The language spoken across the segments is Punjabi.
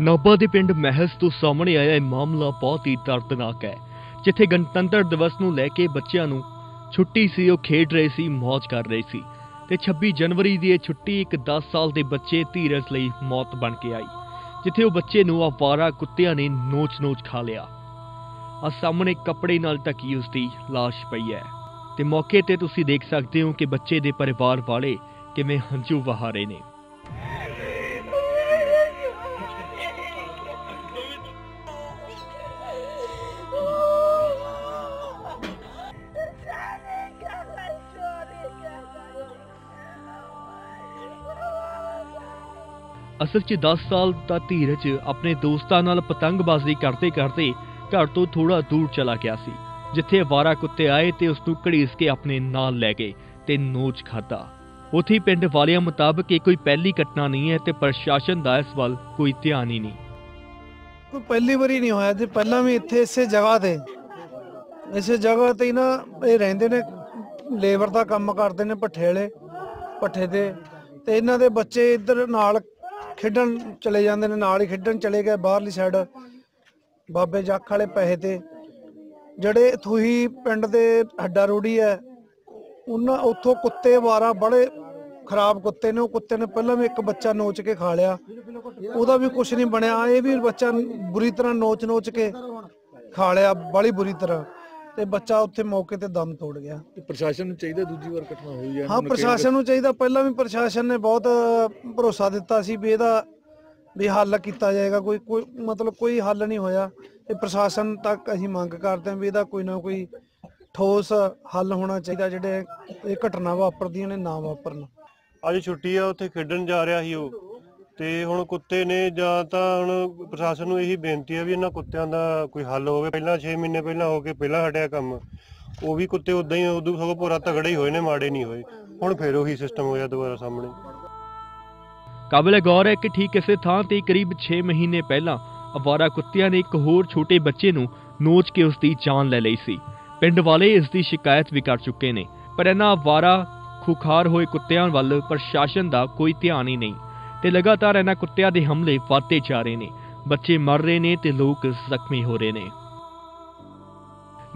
ਨਾਭਾ ਦੇ ਪਿੰਡ ਮਹਿਸ ਤੋਂ ਸਾਹਮਣੇ ਆਇਆ ਇਹ ਮਾਮਲਾ ਬਹੁਤ ਹੀ ਦਰਦਨਾਕ ਹੈ, ਜਿੱਥੇ ਗਣਤੰਤਰ ਦਿਵਸ ਨੂੰ ਲੈ ਕੇ ਬੱਚਿਆਂ ਨੂੰ ਛੁੱਟੀ ਸੀ, ਉਹ ਖੇਡ ਰਹੇ ਸੀ ਮौज ਕਰ ਰਹੇ ਸੀ ਤੇ 26 ਜਨਵਰੀ ਦੀ ਇਹ ਛੁੱਟੀ ਇੱਕ 10 ਸਾਲ ਦੇ ਬੱਚੇ ਧੀਰਜ ਲਈ ਮੌਤ ਬਣ ਕੇ ਆਈ, ਜਿੱਥੇ ਉਹ ਬੱਚੇ ਨੂੰ ਆਵਾਰਾ ਕੁੱਤਿਆਂ ਨੇ ਨੋਚ-ਨੋਚ ਖਾ ਲਿਆ। ਆ ਸਾਹਮਣੇ ਕੱਪੜੇ ਨਾਲ ਢਕੀ ਉਸ ਦੀ ਲਾਸ਼ ਪਈ ਹੈ ਤੇ ਮੌਕੇ ਤੇ ਤੁਸੀਂ ਦੇਖ ਸਕਦੇ ਹੋ ਕਿ ਬੱਚੇ ਦੇ ਪਰਿਵਾਰ ਵਾਲੇ ਕਿਵੇਂ ਹੰਝੂ ਵਹਾ ਰਹੇ ਨੇ। ਅਸਲ 'ਚ 10 ਸਾਲ ਦਾ ਧੀਰਜ ਆਪਣੇ ਦੋਸਤਾਂ ਨਾਲ ਪਤੰਗਬਾਜ਼ੀ ਕਰਦੇ ਕਰਦੇ ਘਰ ਤੋਂ ਥੋੜਾ ਦੂਰ ਚਲਾ ਗਿਆ ਸੀ। ਜਿੱਥੇ ਅਵਾਰਾ ਕੁੱਤੇ ਆਏ ਤੇ ਉਸ ਨੂੰ ਘੜੀਸ ਕੇ ਆਪਣੇ ਨਾਲ ਲੈ ਗਏ ਤੇ ਨੋਚ ਖਾਦਾ ਉਥੇ ਪਿੰਡ ਵਾਲਿਆਂ ਮੁਤਾਬਕ ਇਹ ਕੋਈ ਪਹਿਲੀ ਘਟਨਾ ਨਹੀਂ ਹੈ ਤੇ ਪ੍ਰਸ਼ਾਸਨ ਦਾ ਇਸ ਵੱਲ ਕੋਈ ਧਿਆਨ ਹੀ ਨਹੀਂ। ਕੋਈ ਪਹਿਲੀ ਵਾਰੀ ਨਹੀਂ ਹੋਇਆ ਜੀ। ਪਹਿਲਾਂ ਵੀ ਇੱਥੇ ਇਸੇ ਜਗ੍ਹਾ ਤੇ। ਇਸੇ ਜਗ੍ਹਾ ਤੇ ਹੀ ਨਾ ਇਹ ਰਹਿੰਦੇ ਨੇ। ਲੇਬਰ ਦਾ ਕੰਮ ਕਰਦੇ ਨੇ ਪੱਠੇ ਵਾਲੇ ਭੱਠੇ ਤੇ ਤੇ ਇਹਨਾਂ ਦੇ ਬੱਚੇ ਇੱਧਰ ਨਾਲ ਖੇਡਣ ਚਲੇ ਜਾਂਦੇ ਨੇ, ਨਾਲ ਹੀ ਖੇਡਣ ਚਲੇ ਗਏ ਬਾਹਰਲੀ ਸਾਈਡ ਬਾਬੇ ਜੱਖ ਵਾਲੇ ਪੈਸੇ ਤੇ। ਜਿਹੜੇ ਥੂਹੀ ਪਿੰਡ ਦੇ ਹੱਡਾ ਰੋੜੀ ਹੈ, ਉਹਨਾਂ ਉੱਥੋਂ ਕੁੱਤੇ ਵਾਰਾ ਬੜੇ ਖਰਾਬ ਕੁੱਤੇ ਨੇ, ਉਹ ਕੁੱਤੇ ਨੇ ਪਹਿਲਾਂ ਵੀ ਇੱਕ ਬੱਚਾ ਨੋਚ ਕੇ ਖਾ ਲਿਆ। ਉਹਦਾ ਵੀ ਕੁਝ ਨਹੀਂ ਬਣਿਆ, ਇਹ ਵੀ ਬੱਚਾ ਬੁਰੀ ਤਰ੍ਹਾਂ ਨੋਚ ਨੋਚ ਕੇ ਖਾ ਲਿਆ ਬੜੀ ਬੁਰੀ ਤਰ੍ਹਾਂ। ਤੇ ਬੱਚਾ ਉੱਥੇ ਮੌਕੇ ਤੇ ਦਮ ਤੋੜ ਗਿਆ। ਤੇ ਪ੍ਰਸ਼ਾਸਨ ਨੂੰ ਚਾਹੀਦਾ ਦੂਜੀ ਵਾਰ ਘਟਨਾ ਹੋਈ ਹੈ ਹਾਂ ਪ੍ਰਸ਼ਾਸਨ ਨੂੰ ਚਾਹੀਦਾ। ਪਹਿਲਾਂ ਵੀ ਪ੍ਰਸ਼ਾਸਨ ਨੇ ਬਹੁਤ ਭਰੋਸਾ ਦਿੱਤਾ ਸੀ ਵੀ ਇਹਦਾ ਵੀ ਹੱਲ ਕੀਤਾ ਜਾਏਗਾ। ਕੋਈ ਕੋਈ ਮਤਲਬ ਕੋਈ ਹੱਲ ਨਹੀਂ ਹੋਇਆ। ਤੇ ਪ੍ਰਸ਼ਾਸਨ ਤੱਕ ਅਸੀਂ ਮੰਗ ਕਰਦੇ ਹਾਂ ਵੀ ਇਹਦਾ ਕੋਈ ਨਾ ਕੋਈ ਠੋਸ ਹੱਲ ਹੋਣਾ ਚਾਹੀਦਾ ਜਿਹੜੇ ਇਹ ਘਟਨਾ ਵਾਪਰਦੀਆਂ ਨੇ ਨਾ ਵਾਪਰਨ। ਅੱਜ ਛੁੱਟੀ ਆ ਉੱਥੇ ਖੇਡਣ ਜਾ ਰਿਹਾ ਸੀ ਉਹ। ਤੇ ਹੁਣ ਕੁੱਤੇ ਨੇ ਜਾਂ ਤਾਂ ਹੁਣ ਪ੍ਰਸ਼ਾਸਨ ਨੂੰ ਇਹੀ ਬੇਨਤੀ ਹੈ ਵੀ ਇਹਨਾਂ ਕੁੱਤਿਆਂ ਦਾ ਕੋਈ ਹੱਲ ਹੋਵੇ। ਪਹਿਲਾਂ 6 ਮਹੀਨੇ ਪਹਿਲਾਂ ਹੋ ਕੇ ਪਹਿਲਾਂ ਹਟਿਆ ਕੰਮ, ਉਹ ਵੀ ਕੁੱਤੇ ਉਦਾਂ ਹੀ ਉਦੋਂ ਸਗੋਂ ਪੂਰਾ ਤਗੜੇ ਹੀ ਹੋਏ ਨੇ, ਮਾੜੇ ਨਹੀਂ ਹੋਏ। ਹੁਣ ਫੇਰ ਉਹੀ ਸਿਸਟਮ ਹੋਇਆ ਦੁਬਾਰਾ ਸਾਹਮਣੇ। ਕਾਬਿਲ ਗੌਰ ਹੈ ਕਿ ਠੀਕ ਇਸੇ ਥਾਂ ਤੇ ਕਰੀਬ 6 ਮਹੀਨੇ ਪਹਿਲਾਂ ਅਵਾਰਾ ਕੁੱਤਿਆਂ ਨੇ ਇੱਕ ਹੋਰ ਛੋਟੇ ਬੱਚੇ ਨੂੰ ਨੋਚ ਕੇ ਉਸ ਦੀ ਜਾਨ ਲੈ ਲਈ ਸੀ। ਪਿੰਡ ਵਾਲੇ ਇਸ ਦੀ ਸ਼ਿਕਾਇਤ ਵੀ ਕਰ ਚੁੱਕੇ ਨੇ, ਪਰ ਇਹਨਾਂ ਅਵਾਰਾ ਖੁਖਾਰ ਹੋਏ ਕੁੱਤਿਆਂ ਵੱਲ ਪ੍ਰਸ਼ਾਸਨ ਦਾ ਕੋਈ ਧਿਆਨ ਹੀ ਨਹੀਂ। ਤੇ ਲਗਾਤਾਰ ਇਹਨਾਂ ਕੁੱਤਿਆਂ ਦੇ ਹਮਲੇ ਵਧਦੇ ਜਾ ਰਹੇ ਨੇ। ਬੱਚੇ ਮਰ ਰਹੇ ਨੇ ਤੇ ਲੋਕ ਜ਼ਖਮੀ ਹੋ ਰਹੇ ਨੇ।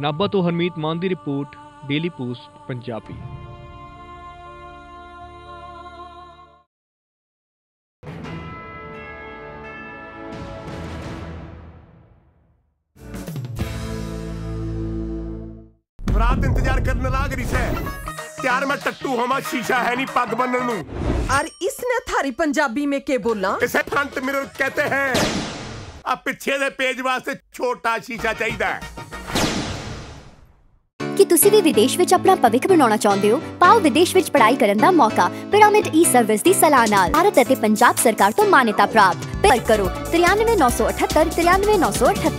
ਨਾਭਾ ਤੋਂ ਹਰਮੀਤ ਮਾਨ ਦੀ ਰਿਪੋਰਟ, ਡੇਲੀ ਪੋਸਟ, ਪੰਜਾਬੀ। ਰਾਤ ਇੰਤਜ਼ਾਰ ਕਰਨ ਲੱਗ ਰਹੀ ਸੈ। ਤਿਆਰ ਮੈਂ ਟੱਟੂ ਹੋਵਾਂ ਸ਼ੀਸ਼ਾ ਹੈ ਨਹੀਂ ਪੱਗ ਬੰਨਣ ਨੂੰ और इसने थारी पंजाबी में के बोला ਇਸੇ ਫਰੰਟ ਮਿਰਰ ਕਹਤੇ ਹੈ ਆ ਪਿੱਛੇ ਦੇ ਪੇਜ ਵਾਸਤੇ ਛੋਟਾ ਸ਼ੀਸ਼ਾ ਚਾਹੀਦਾ ਹੈ ਕੀ ਤੁਸੀਂ ਵੀ ਵਿਦੇਸ਼ ਵਿੱਚ ਆਪਣਾ ਭਵਿੱਖ ਬਣਾਉਣਾ ਚਾਹੁੰਦੇ ਹੋ ਪਾਓ ਵਿਦੇਸ਼ ਵਿੱਚ ਪੜ੍ਹਾਈ ਕਰਨ ਦਾ ਮੌਕਾ ਪਿਰਾਮਿਡ ਈ ਸਰਵਿਸ ਦੀ ਸਲਾਹ ਨਾਲ ਭਾਰਤ ਅਤੇ ਪੰਜਾਬ ਸਰਕਾਰ ਤੋਂ ਮਾਨਤਾ ਪ੍ਰਾਪਤ ਪਰ ਕਰੋ 93978 93978